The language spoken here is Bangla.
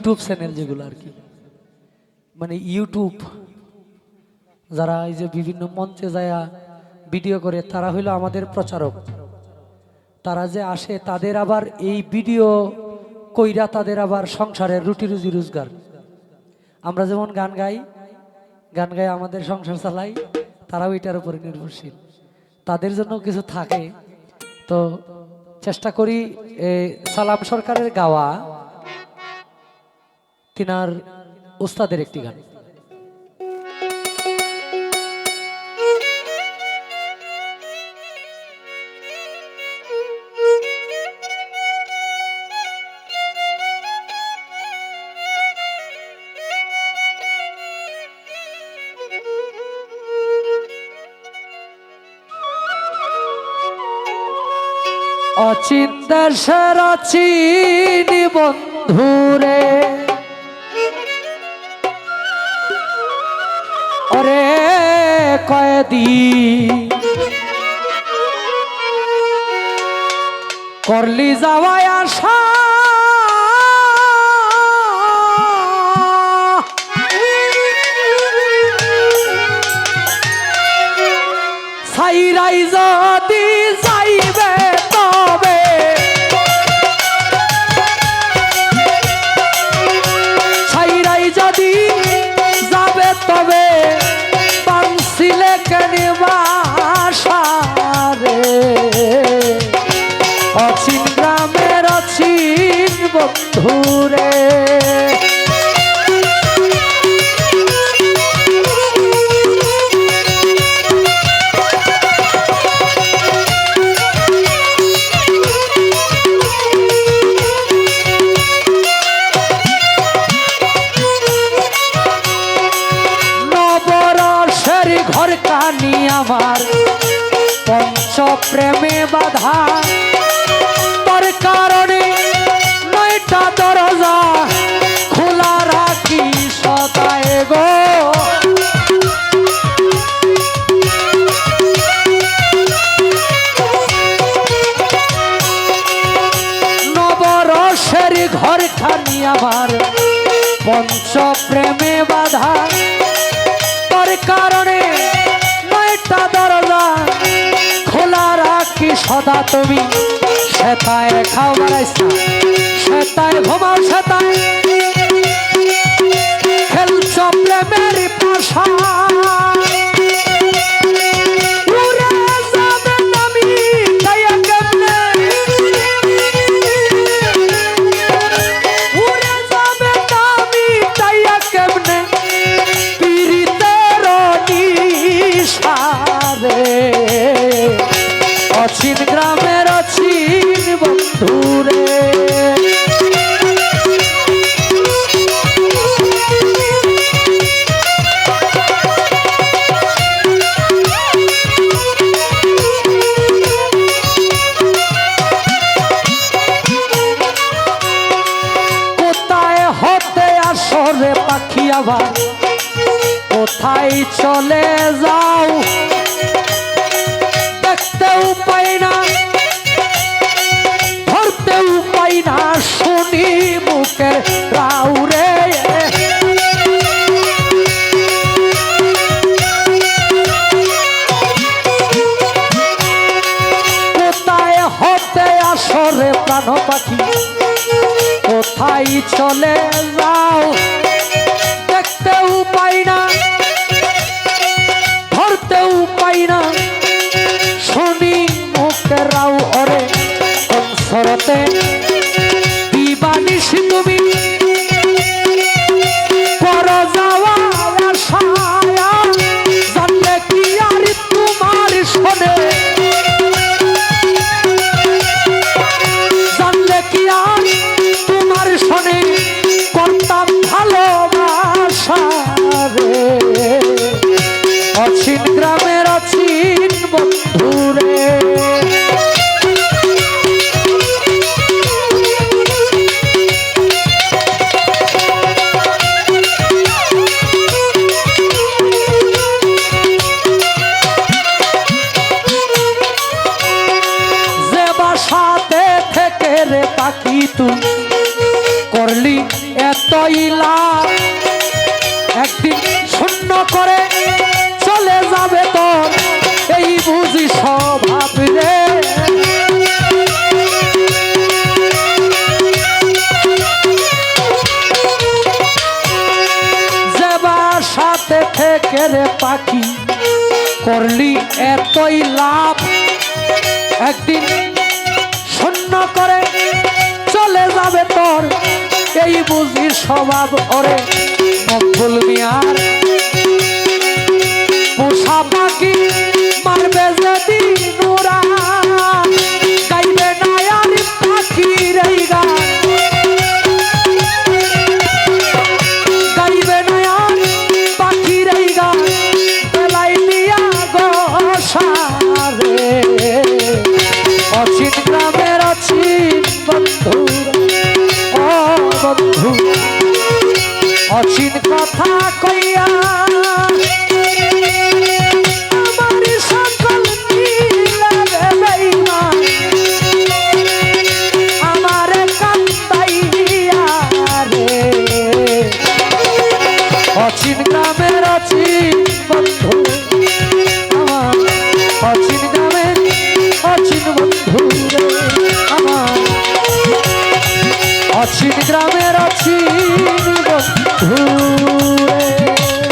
ইউটিউব চ্যানেল যেগুলো আর কি। মানে ইউটিউব, যারা এই যে বিভিন্ন মঞ্চে যায় ভিডিও করে, তারা হইল আমাদের প্রচারক। তারা যে আসে, তাদের আবার এই ভিডিও কইরা তাদের আবার সংসারের রুটি রুজি রোজগার। আমরা যেমন গান গাই গান গাই আমাদের সংসার চালাই, তারাও এটার উপরে নির্ভরশীল। তাদের জন্য কিছু থাকে। তো চেষ্টা করি সালাম সরকারের গাওয়া। তিনার ওস্তাদের একটি গান। অচিন দেশের অচিনি বন্ধুরে। ওরে কয়েদি করলি যাওয়ায় আশা। সাইরাই অচিন গ্রামের অচিন বন্ধুরে। ঘর আমার পঞ্চ প্রেমে বাধা। তোর কারণে নয়টা দরজা খোলা রাখি সদায় গো। নবরসের ঘর খানি আমার পঞ্চ প্রেমে বাধা। তোর কারণে নয়টা দরজা খোলা রাখি তুমি। সেতায় খাও বেড়াইছা সেতায় ঘুমাও সেতায়। খেলছ প্রেমের পাশা। উড়ে যাবে হতে আসরে পাখি আবার? কোথায় চলে যাও? দেখতেও পাই না না শুনি মুখের রাউরে কোথায় হতে আসরে প্রাণ পাখি? কোথায় চলে যাও? দেখতেও পাই না ধরতেও পাই না। শুনি মুখের অরে, কোন সরতে দূরে রে পাখি, করলি এতই লাভ। একদিন শূন্য করে চলে যাবে তোর, এই বুঝি স্বভাব করে মকবুল মিয়ার। পোষা পাখি মারবে যদি নোরা। অচিন গ্রামের অচিন বন্ধু। ও বন্ধু, অচিন কথা কইয়া অচিন গ্রামের অচিন বন্ধু। অচিন গ্রামের অচিন বন্ধু রে আমার। অচিন গ্রামের অচিন বন্ধু রে।